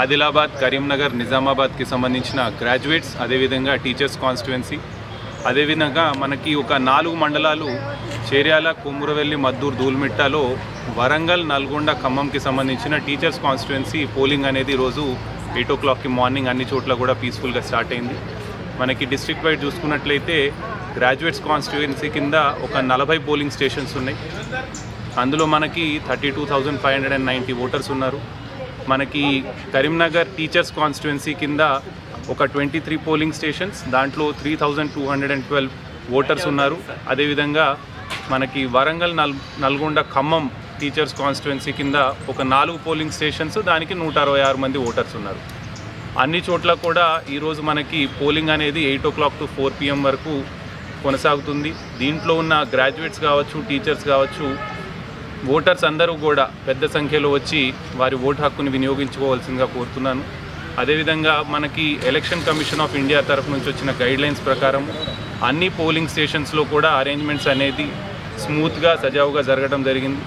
ఆదిలాబాద్ కరీంనగర్ నిజామాబాద్కి సంబంధించిన గ్రాడ్యుయేట్స్ అదేవిధంగా teachers constituency అదేవిధంగా మనకి ఒక నాలుగు మండలాలు చేర్యాల కొమురవెల్లి మద్దూరు దూల్మిట్టాలో వరంగల్ నల్గొండ ఖమ్మంకి సంబంధించిన టీచర్స్ కాన్స్టిట్యువెన్సీ పోలింగ్ అనేది రోజు ఎయిట్ ఓ క్లాక్కి మార్నింగ్ అన్ని చోట్ల కూడా పీస్ఫుల్గా స్టార్ట్ అయింది. మనకి డిస్ట్రిక్ట్ వైడ్ చూసుకున్నట్లయితే గ్రాడ్యుయేట్స్ కాన్స్టిట్యువెన్సీ కింద ఒక నలభై పోలింగ్ స్టేషన్స్ ఉన్నాయి. అందులో మనకి thirty two thousand five hundred and ninety voters ఉన్నారు. మనకి కరీంనగర్ టీచర్స్ కాన్స్టిట్యున్సీ కింద ఒక ట్వంటీ త్రీ పోలింగ్ స్టేషన్స్ దాంట్లో three thousand two hundred and twelve voters ఉన్నారు. అదేవిధంగా మనకి వరంగల్ నల్ నల్గొండ ఖమ్మం టీచర్స్ కాన్స్టిట్యున్సీ కింద ఒక నాలుగు పోలింగ్ స్టేషన్స్ దానికి నూట అరవై ఆరు మంది ఓటర్స్ ఉన్నారు. అన్ని చోట్ల కూడా ఈరోజు మనకి పోలింగ్ అనేది eight o'clock to four PM వరకు కొనసాగుతుంది. దీంట్లో ఉన్న గ్రాడ్యుయేట్స్ కావచ్చు టీచర్స్ కావచ్చు ఓటర్స్ అందరూ కూడా పెద్ద సంఖ్యలో వచ్చి వారి ఓటు హక్కుని వినియోగించుకోవాల్సిందిగా కోరుతున్నాను. అదేవిధంగా మనకి ఎలక్షన్ కమిషన్ ఆఫ్ ఇండియా తరఫు నుంచి వచ్చిన గైడ్లైన్స్ ప్రకారం అన్ని పోలింగ్ స్టేషన్స్లో కూడా అరేంజ్మెంట్స్ అనేది స్మూత్గా సజావుగా జరగడం జరిగింది.